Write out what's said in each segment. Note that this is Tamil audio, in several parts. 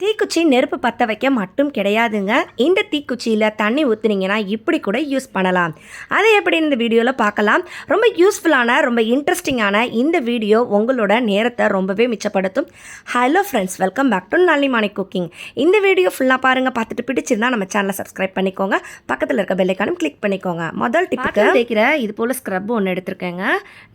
தீக்குச்சி நெருப்பு பற்ற வைக்க மட்டும் கிடையாதுங்க. இந்த தீக்குச்சியில் தண்ணி ஊற்றுனீங்கன்னா இப்படி கூட யூஸ் பண்ணலாம். அதை எப்படி இந்த வீடியோவில் பார்க்கலாம். ரொம்ப யூஸ்ஃபுல்லான ரொம்ப இன்ட்ரெஸ்டிங்கான இந்த வீடியோ உங்களோட நேரத்தை ரொம்பவே மிச்சப்படுத்தும். Hello friends welcome back to Nallimani cooking இந்த வீடியோ ஃபுல்லாக பாருங்கள் பார்த்துட்டு பிடிச்சிருந்தா நம்ம சேனலை சப்ஸ்கிரைப் பண்ணிக்கோங்க. பக்கத்தில் இருக்க பெல்லைக்கானும் கிளிக் பண்ணிக்கோங்க. முதல் டிப்புக்கு தேய்க்கிற இது போல் ஸ்க்ரப் ஒன்று எடுத்திருக்கேங்க.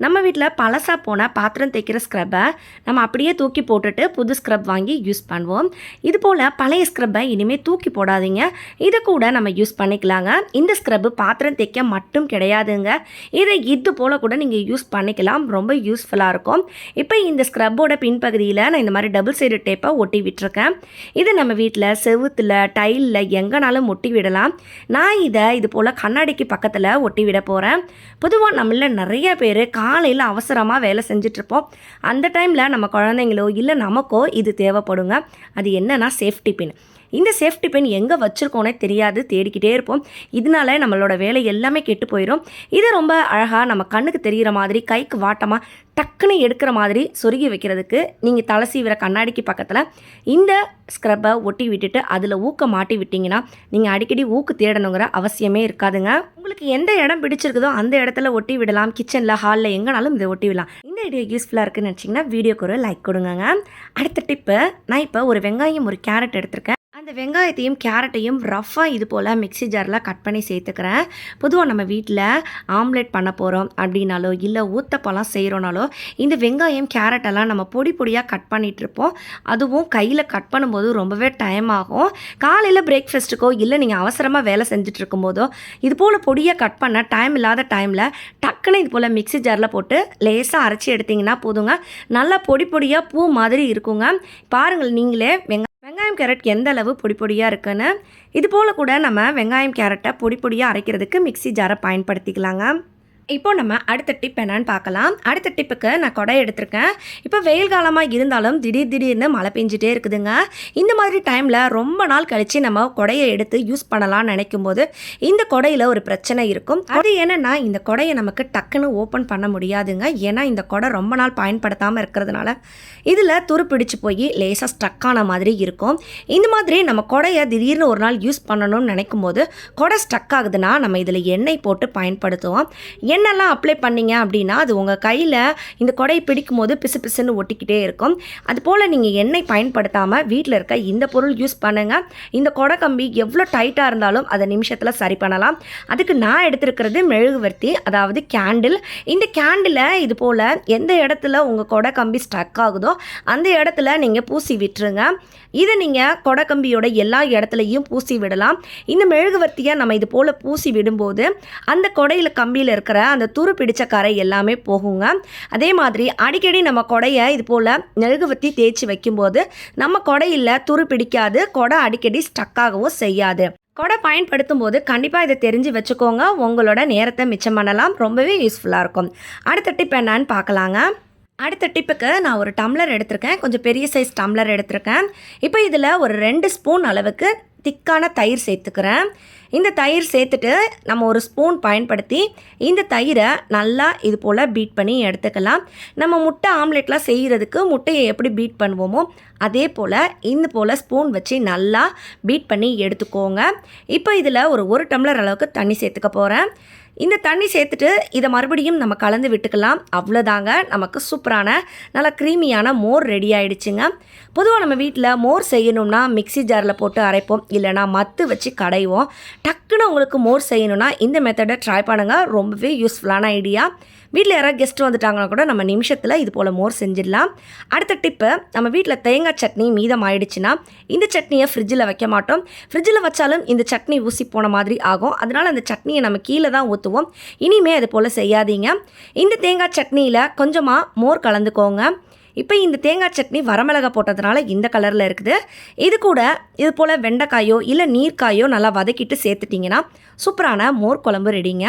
நம்ம வீட்டில் பழசாக போன பாத்திரம் தேய்க்கிற ஸ்க்ரப்பை நம்ம அப்படியே தூக்கி போட்டுட்டு புது ஸ்க்ரப் வாங்கி யூஸ் பண்ணுவோம். இது போல் பழைய ஸ்க்ரப்பை இனிமேல் தூக்கி போடாதீங்க. இதை கூட நம்ம யூஸ் பண்ணிக்கலாங்க. இந்த ஸ்க்ரப்பு பாத்திரம் தைக்க மட்டும் கிடையாதுங்க. இதை இது போல் கூட நீங்கள் யூஸ் பண்ணிக்கலாம். ரொம்ப யூஸ்ஃபுல்லாக இருக்கும். இப்போ இந்த ஸ்க்ரப்போட பின்பகுதியில் நான் இந்த மாதிரி டபுள் சைடு டேப்பை ஒட்டி விட்டுருக்கேன். இது நம்ம வீட்டில் செவுத்தில் டைலில் எங்கேனாலும் ஒட்டி விடலாம். நான் இதை இது போல் கண்ணாடிக்கு பக்கத்தில் ஒட்டி விட போகிறேன் பொதுவாக நம்மள நிறைய பேர் காலையில் அவசரமாக வேலை செஞ்சிட்ருப்போம் அந்த டைமில் நம்ம குழந்தைங்களோ இல்லை நமக்கோ இது தேவைப்படுங்க. அது என்ன என்னன்னா சேஃப்டி பின் இந்த சேஃப்டி பின் எங்கே வச்சுருக்கோனே தெரியாது தேடிக்கிட்டே இருப்போம். இதனால நம்மளோட வேலை எல்லாமே கெட்டு போயிடும் இது ரொம்ப அழகாக நம்ம கண்ணுக்கு தெரிகிற மாதிரி கைக்கு வாட்டமாக டக்குன்னு எடுக்கிற மாதிரி சொருகி வைக்கிறதுக்கு நீங்கள் தலை சீவிர கண்ணாடிக்கு பக்கத்தில் இந்த ஸ்க்ரப்பை ஒட்டி விட்டுட்டு அதில் ஊக்க மாட்டி விட்டிங்கன்னா நீங்கள் அடிக்கடி ஊக்கு தேடணுங்கிற அவசியமே இருக்காதுங்க. உங்களுக்கு எந்த இடம் பிடிச்சிருக்குதோ அந்த இடத்துல ஒட்டி விடலாம். கிச்சனில் ஹாலில் எங்கேனாலும் இதை ஒட்டி விடலாம். வீடியோ யூஸ்ஃபுல்லாக இருக்குன்னு நினச்சிங்கன்னா வீடியோக்கு ஒரு லைக் கொடுங்கங்க. அடுத்த டிப்பு நான் இப்போ ஒரு வெங்காயம் ஒரு கேரட் எடுத்திருக்கேன். அந்த வெங்காயத்தையும் கேரட்டையும் ரஃப்பாக இது போல் மிக்ஸி ஜாரில் கட் பண்ணி சேர்த்துக்கிறேன். பொதுவாக நம்ம வீட்டில் ஆம்லெட் பண்ண போகிறோம் அப்படின்னாலோ இல்லை ஊத்தப்பழம் செய்கிறோனாலோ இந்த வெங்காயம் கேரட்டெல்லாம் நம்ம பொடி பொடியாக கட் பண்ணிகிட்ருப்போம் இருப்போம். அதுவும் கையில் கட் பண்ணும்போது ரொம்பவே டைம் ஆகும். காலையில் பிரேக்ஃபாஸ்ட்டுக்கோ இல்லை நீங்கள் அவசரமாக வேலை செஞ்சுட்டு இருக்கும்போதோ இது போல் பொடியாக கட் பண்ண டைம் இல்லாத டைமில் டக்குன்னு இது போல் மிக்ஸி ஜாரில் போட்டு லேசாக அரைச்சி எடுத்திங்கன்னா போதுங்க. நல்லா பொடி பொடியாக பூ மாதிரி இருக்குங்க. பாருங்கள் நீங்களே வெங்காயம் வெங்காயம் கேரட் எந்த அளவு பொடி பொடியாக இருக்குன்னு? இது போல் கூட நம்ம வெங்காயம் கேரட்டை பொடி பொடியாக அரைக்கிறதுக்கு மிக்ஸி ஜாரை பயன்படுத்திக்கலாங்க. இப்போ நம்ம அடுத்த டிப் என்னன்னு பார்க்கலாம். அடுத்த டிப்புக்கு நான் கொடை எடுத்திருக்கேன். இப்போ வெயில் காலமாக இருந்தாலும் திடீர் திடீர்னு மழை பெஞ்சிட்டே இருக்குதுங்க. இந்த மாதிரி டைமில் ரொம்ப நாள் கழித்து நம்ம கொடையை எடுத்து யூஸ் பண்ணலாம்னு நினைக்கும் போது இந்த கொடையில் ஒரு பிரச்சனை இருக்கும். அது என்னென்னா இந்த கொடையை நமக்கு டக்குன்னு ஓப்பன் பண்ண முடியாதுங்க. ஏன்னா இந்த கொடை ரொம்ப நாள் பயன்படுத்தாமல் இருக்கிறதுனால இதில் துரு பிடிச்சு போய் லேசாக ஸ்ட்ரக் ஆன மாதிரி இருக்கும். இந்த மாதிரி நம்ம கொடையை திடீர்னு ஒரு நாள் யூஸ் பண்ணணும்னு நினைக்கும் போது கொடை ஸ்டக் ஆகுதுன்னா நம்ம இதில் எண்ணெய் போட்டு பயன்படுத்துவோம். என்னெல்லாம் அப்ளை பண்ணீங்க அப்படின்னா அது உங்கள் கையில் இந்த கொடையை பிடிக்கும் போது பிசு பிசுன்னு ஒட்டிக்கிட்டே இருக்கும். அதுபோல் நீங்கள் எண்ணெய் பயன்படுத்தாமல் வீட்டில் இருக்க இந்த பொருள் யூஸ் பண்ணுங்கள் இந்த கொடை கம்பி எவ்வளோ டைட்டாக இருந்தாலும் அதை நிமிஷத்தில் சரி பண்ணலாம். அதுக்கு நான் எடுத்திருக்கிறது மெழுகுவர்த்தி அதாவது கேண்டில் இந்த கேண்டிலை இது போல் எந்த இடத்துல உங்கள் கொடை கம்பி ஸ்டக் ஆகுதோ அந்த இடத்துல நீங்கள் பூசி விட்டுருங்க. இதை நீங்கள் கொடக்கம்பியோட எல்லா இடத்துலையும் பூசி விடலாம். இந்த மெழுகுவர்த்தியை நம்ம இது போல் பூசி விடும்போது அந்த கொடையில் கம்பியில் இருக்கிற அந்த துரு பிடிச்ச கரை எல்லாமே போகுங்க. அதே மாதிரி அடிக்கடி நம்ம கொடையை இது போல் மெழுகுவர்த்தி தேய்ச்சி வைக்கும்போது நம்ம கொடையில் துரு பிடிக்காது கொடை அடிக்கடி ஸ்டக்காகவும் செய்யாது. கொடை பயன்படுத்தும் போது கண்டிப்பாக இதை தெரிஞ்சு வச்சுக்கோங்க. உங்களோட நேரத்தை மிச்சம் பண்ணலாம். ரொம்பவே யூஸ்ஃபுல்லாக இருக்கும். அடுத்த டிப் என்னன்னு பார்க்கலாங்க. அடுத்த டிப்புக்கு நான் ஒரு டம்ளர் எடுத்திருக்கேன். கொஞ்சம் பெரிய சைஸ் டம்ளர் எடுத்திருக்கேன். இப்போ இதில் ஒரு ரெண்டு ஸ்பூன் அளவுக்கு திக்கான தயிர் சேர்த்துக்கிறேன். இந்த தயிர் சேர்த்துட்டு நம்ம ஒரு ஸ்பூன் பயன்படுத்தி இந்த தயிரை நல்லா இது போல் பீட் பண்ணி எடுத்துக்கலாம். நம்ம முட்டை ஆம்லெட்லாம் செய்கிறதுக்கு முட்டையை எப்படி பீட் பண்ணுவோமோ அதே போல் இந்த போல் ஸ்பூன் வச்சு நல்லா பீட் பண்ணி எடுத்துக்கோங்க. இப்போ இதில் ஒரு ஒரு டம்ளர் அளவுக்கு தண்ணி சேர்த்துக்க போகிறேன் இந்த தண்ணி சேர்த்துட்டு இதை மறுபடியும் நம்ம கலந்து விட்டுக்கலாம். அவ்வளோதாங்க. நமக்கு சூப்பரான நல்லா க்ரீமியான மோர் ரெடி ஆகிடுச்சுங்க பொதுவாக நம்ம வீட்டில் மோர் செய்யணும்னா மிக்ஸி ஜாரில் போட்டு அரைப்போம். இல்லைனா மத்து வச்சு கடைவோம். டக்குன்னு உங்களுக்கு மோர் செய்யணும்னா இந்த மெத்தடை ட்ரை பண்ணுங்கள் ரொம்பவே யூஸ்ஃபுல்லான ஐடியா வீட்டில் யாராவது கெஸ்ட் வந்துட்டாங்கன்னா கூட நம்ம நிமிஷத்தில் இது போல் மோர் செஞ்சிடலாம். அடுத்த டிப்பு நம்ம வீட்டில் தேங்காய் சட்னி மீதம் ஆயிடுச்சுன்னா இந்த சட்னியை ஃப்ரிட்ஜில் வைக்க மாட்டோம். ஃப்ரிட்ஜில் வச்சாலும் இந்த சட்னி ஊசி போன மாதிரி ஆகும். அதனால் அந்த சட்னியை நம்ம கீழே தான் ஊற்றுவோம் இனிமே அது போல் செய்யாதீங்க. இந்த தேங்காய் சட்னியில் கொஞ்சமாக மோர் கலந்துக்கோங்க. இப்போ இந்த தேங்காய் சட்னி வரமிளகா போட்டதுனால இந்த கலரில் இருக்குது. இது கூட இது போல் வெண்டைக்காயோ இல்லை நீர்க்காயோ நல்லா வதக்கிட்டு சேர்த்துட்டிங்கன்னா சூப்பரான மோர் குழம்பு ரெடிங்க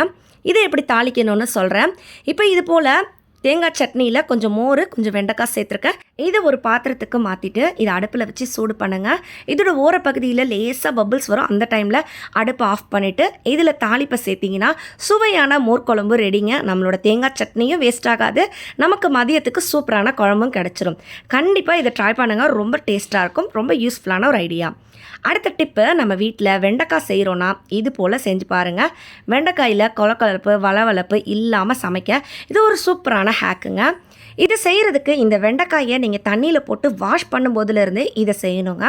இதை எப்படி தாளிக்கணும்னு சொல்கிறேன் இப்போ இது போல் தேங்காய் சட்னியில் கொஞ்சம் மோர் கொஞ்சம் வெண்டைக்காய் சேர்த்துருக்கேன். இதை ஒரு பாத்திரத்துக்கு மாற்றிட்டு இதை அடுப்பில் வச்சு சூடு பண்ணுங்கள் இதோட ஓரப்பகுதியில் லேசாக பபிள்ஸ் வரும். அந்த டைமில் அடுப்பை ஆஃப் பண்ணிவிட்டு இதில் தாளிப்பை சேர்த்திங்கன்னா சுவையான மோர் குழம்பு ரெடிங்க நம்மளோட தேங்காய் சட்னியும் வேஸ்ட் ஆகாது. நமக்கு மதியத்துக்கு சூப்பரான குழம்பும் கிடச்சிரும். கண்டிப்பாக இதை ட்ரை பண்ணுங்கள் ரொம்ப டேஸ்ட்டாக இருக்கும். ரொம்ப யூஸ்ஃபுல்லான ஒரு ஐடியா அடுத்த டிப்பு நம்ம வீட்டில் வெண்டைக்காய் செய்கிறோன்னா இது போல் செஞ்சு பாருங்கள் வெண்டைக்காயில் கொலக்கலப்பு வளவளப்பு இல்லாமல் சமைக்க. இது ஒரு சூப்பரான ஹேக்குங்க. இது செய்கிறதுக்கு இந்த வெண்டைக்காயை நீங்கள் தண்ணியில் போட்டு வாஷ் பண்ணும்போதுலேருந்து இதை செய்யணுங்க.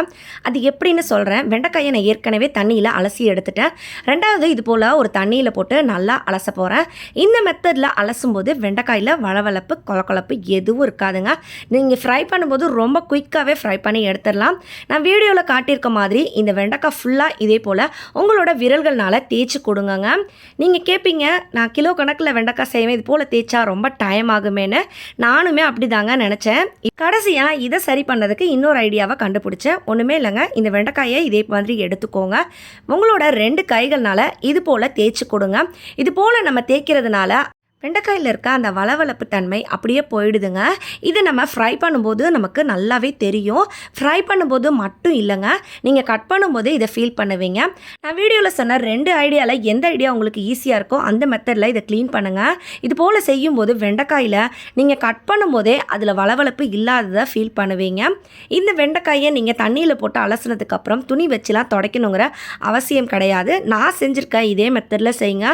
அது எப்படின்னு சொல்கிறேன் வெண்டைக்காயை நான் ஏற்கனவே தண்ணியில் அலசி எடுத்துட்டேன். ரெண்டாவது இது போல் ஒரு தண்ணியில் போட்டு நல்லா அலச போகிறேன் இந்த மெத்தடில் அலசும் போது வெண்டைக்காயில் வளவளப்பு கொலக்கொழப்பு எதுவும் இருக்காதுங்க. நீங்கள் ஃப்ரை பண்ணும்போது ரொம்ப குயிக்காகவே ஃப்ரை பண்ணி எடுத்துடலாம். நான் வீடியோவில் காட்டியிருக்க மாதிரி இந்த வெண்டைக்காய் ஃபுல்லாக இதே போல் உங்களோட விரல்கள்னால் தேய்ச்சி கொடுங்கங்க. நீங்கள் கேட்பீங்க நான் கிலோ கணக்கில் வெண்டைக்காய் செய்வேன் இது போல் தேய்ச்சா ரொம்ப டைம் ஆகுமேன்னு. நானுமே அப்படி தாங்க நினச்சேன். கடைசியாக இதை சரி பண்ணதுக்கு இன்னொரு ஐடியாவை கண்டுபிடிச்சேன். ஒன்றுமே இல்லைங்க. இந்த வெண்டைக்காயை இதே மாதிரி எடுத்துக்கோங்க. உங்களோட ரெண்டு கைகள்னால இது போல் தேய்ச்சி கொடுங்க. இது போல் நம்ம தேய்க்கிறதுனால வெண்டைக்காயில் இருக்க அந்த வளவளப்பு தன்மை அப்படியே போயிடுதுங்க. இது நம்ம ஃப்ரை பண்ணும்போது நமக்கு நல்லாவே தெரியும். ஃப்ரை பண்ணும்போது மட்டும் இல்லைங்க. நீங்கள் கட் பண்ணும்போது இதை ஃபீல் பண்ணுவீங்க. நான் வீடியோவில் சொன்ன ரெண்டு ஐடியாவில் எந்த ஐடியா உங்களுக்கு ஈஸியாக இருக்கோ அந்த மெத்தடில் இதை க்ளீன் பண்ணுங்கள் இது போல் செய்யும்போது வெண்டைக்காயில் நீங்கள் கட் பண்ணும்போதே அதில் வளவளப்பு இல்லாததை ஃபீல் பண்ணுவீங்க. இந்த வெண்டைக்காயை நீங்கள் தண்ணியில் போட்டு அலசினதுக்கப்புறம் துணி வச்சுலாம் துடைக்கணுங்கிற அவசியம் கிடையாது. நான் செஞ்சுருக்கேன் இதே மெத்தடில் செய்யுங்க.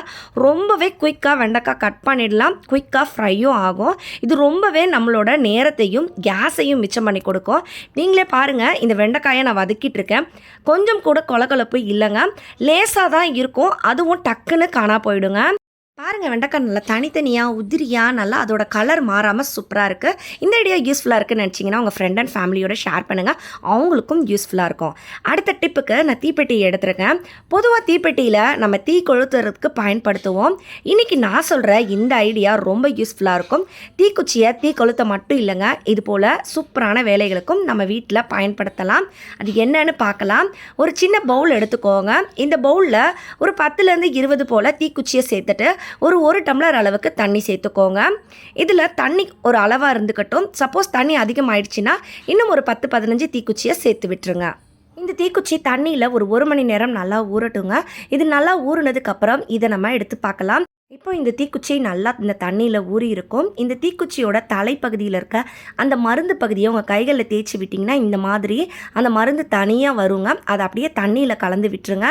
ரொம்பவே குயிக்காக வெண்டைக்காய் கட் பண்ணிடலாம். குயிக்காக ஃப்ரையும் ஆகும். இது ரொம்பவே நம்மளோட நேரத்தையும் கேஸையும் மிச்சம் பண்ணி கொடுக்கும். நீங்களே பாருங்கள் இந்த வெண்டைக்காயை நான் வதக்கிட்டு இருக்கேன். கொஞ்சம் கூட கொலகொலப்பு இல்லைங்க. லேசாக தான் இருக்கும். அதுவும் டக்குன்னு காணா போயிடுங்க. பாருங்கள் வெண்டைக்காய் நல்லா தனித்தனியாக உதிரியாக நல்லா அதோட கலர் மாறாமல் சூப்பராக இருக்குது இந்த ஐடியா யூஸ்ஃபுல்லாக இருக்குன்னு நினச்சிங்கன்னா உங்கள் ஃப்ரெண்ட் அண்ட் ஃபேமிலியோட ஷேர் பண்ணுங்கள் அவங்களுக்கும் யூஸ்ஃபுல்லாக இருக்கும். அடுத்த டிப்புக்கு நான் தீப்பெட்டி எடுத்திருக்கேன். பொதுவாக தீப்பெட்டியில் நம்ம தீ கொளுத்துறதுக்கு பயன்படுத்துவோம். இன்றைக்கி நான் சொல்கிற இந்த ஐடியா ரொம்ப யூஸ்ஃபுல்லாக இருக்கும். தீக்குச்சியை தீ கொளுத்த மட்டும் இல்லைங்க. இது போல் சூப்பரான வேலைகளுக்கும் நம்ம வீட்டில் பயன்படுத்தலாம். அது என்னன்னு பார்க்கலாம். ஒரு சின்ன பவுல் எடுத்துக்கோங்க. இந்த பவுலில் ஒரு பத்துலேருந்து இருபது போல் தீக்குச்சியை சேர்த்துட்டு ஒரு ஒரு டம்ளர் அளவுக்கு தண்ணி சேர்த்துக்கோங்க. இதில் தண்ணி ஒரு அளவாக இருந்துக்கட்டும். சப்போஸ் தண்ணி அதிகமாயிடுச்சுன்னா இன்னும் ஒரு பத்து பதினஞ்சு தீக்குச்சியை சேர்த்து விட்டுருங்க. இந்த தீக்குச்சி தண்ணியில் ஒரு ஒரு மணி நேரம் நல்லா ஊறட்டுங்க. இது நல்லா ஊறினதுக்கப்புறம் இதை நம்ம எடுத்து பார்க்கலாம். இப்போ இந்த தீக்குச்சி நல்லா இந்த தண்ணியில் ஊறி இருக்கும். இந்த தீக்குச்சியோட தலைப்பகுதியில் இருக்க அந்த மருந்து பகுதியை உங்கள் கைகளில் தேய்ச்சி விட்டிங்கன்னா இந்த மாதிரி அந்த மருந்து தனியாக வருங்க. அதை அப்படியே தண்ணியில் கலந்து விட்டுருங்க.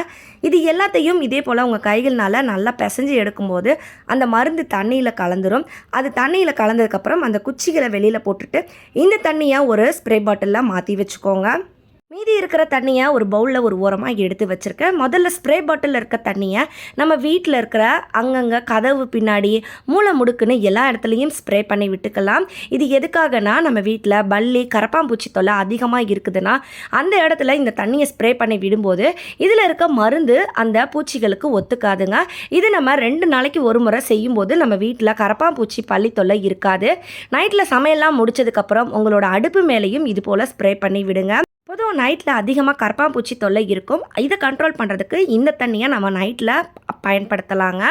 இது எல்லாத்தையும் இதே போல் உங்கள் கைகள்னால நல்லா பிசைஞ்சு எடுக்கும்போது அந்த மருந்து தண்ணியில் கலந்துரும். அது தண்ணியில் கலந்ததுக்கப்புறம் அந்த குச்சிகளை வெளியில் போட்டுட்டு இந்த தண்ணியை ஒரு ஸ்ப்ரே பாட்டிலில் மாற்றி வச்சுக்கோங்க. மீதி இருக்கிற தண்ணியை ஒரு பவுலில் ஒரு ஓரமாக எடுத்து வச்சுருக்கேன். முதல்ல ஸ்ப்ரே பாட்டிலில் இருக்க தண்ணியை நம்ம வீட்டில் இருக்கிற அங்கங்கே கதவு பின்னாடி மூளை முடுக்குன்னு எல்லா இடத்துலையும் ஸ்ப்ரே பண்ணி விட்டுக்கலாம். இது எதுக்காகனா நம்ம வீட்டில் பல்லி கரப்பாம்பூச்சி தொல்லை அதிகமாக இருக்குதுன்னா அந்த இடத்துல இந்த தண்ணியை ஸ்ப்ரே பண்ணி விடும்போது இதில் இருக்க மருந்து அந்த பூச்சிகளுக்கு ஒத்துக்காதுங்க. இது நம்ம ரெண்டு நாளைக்கு ஒரு முறை செய்யும்போது நம்ம வீட்டில் கரப்பாம்பூச்சி பள்ளி தொல்லை இருக்காது. நைட்டில் சமையல்லாம் முடிச்சதுக்கப்புறம் உங்களோட அடுப்பு மேலேயும் இது போல் ஸ்ப்ரே பண்ணி விடுங்க. பொதுவாக நைட்டில் அதிகமாக கரப்பாம்பூச்சி தொல்லை இருக்கும். இதை கண்ட்ரோல் பண்ணுறதுக்கு இந்த தண்ணியை நம்ம நைட்டில் பயன்படுத்தலாங்க.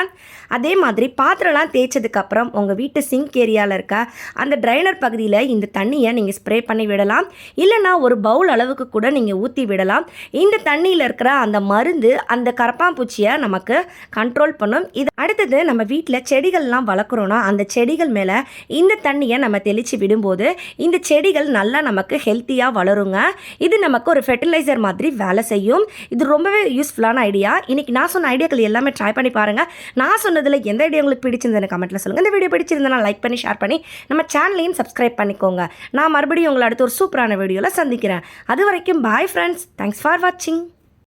அதே மாதிரி பாத்திரம்லாம் தேய்ச்சதுக்கப்புறம் உங்கள் வீட்டு சிங்க் ஏரியாவில் இருக்க அந்த ட்ரைனர் பகுதியில் இந்த தண்ணியை நீங்கள் ஸ்ப்ரே பண்ணி விடலாம். இல்லைனா ஒரு பவுல் அளவுக்கு கூட நீங்கள் ஊற்றி விடலாம். இந்த தண்ணியில் இருக்கிற அந்த மருந்து அந்த கரப்பாம்பூச்சியை நமக்கு கண்ட்ரோல் பண்ணும். இது அடுத்தது நம்ம வீட்டில் செடிகள்லாம் வளர்க்குறோன்னா அந்த செடிகள் மேலே இந்த தண்ணியை நம்ம தெளித்து விடும்போது இந்த செடிகள் நல்லா நமக்கு ஹெல்த்தியாக வளருங்க. இது நமக்கு ஒரு ஃபெர்டிலைசர் மாதிரி வேலை செய்யும். இது ரொம்பவே யூஸ்ஃபுல்லான ஐடியா இன்றைக்கி நான் சொன்ன ஐடியாக்கள் எல்லாமே ட்ரை பண்ணி பாருங்கள் நான் சொன்னதில் எந்த ஐடியா உங்களுக்கு பிடிச்சிருந்தேன்னு கமெண்ட்டில் சொல்லுங்கள் இந்த வீடியோ பிடிச்சிருந்தனா லைக் பண்ணி ஷேர் பண்ணி நம்ம சேனலையும் சப்ஸ்கிரைப் பண்ணிக்கோங்க. நான் மறுபடியும் உங்களை அடுத்து ஒரு சூப்பரான வீடியோவில் சந்திக்கிறேன். அது வரைக்கும் பாய் ஃப்ரெண்ட்ஸ் தேங்க்ஸ் ஃபார் வாட்சிங்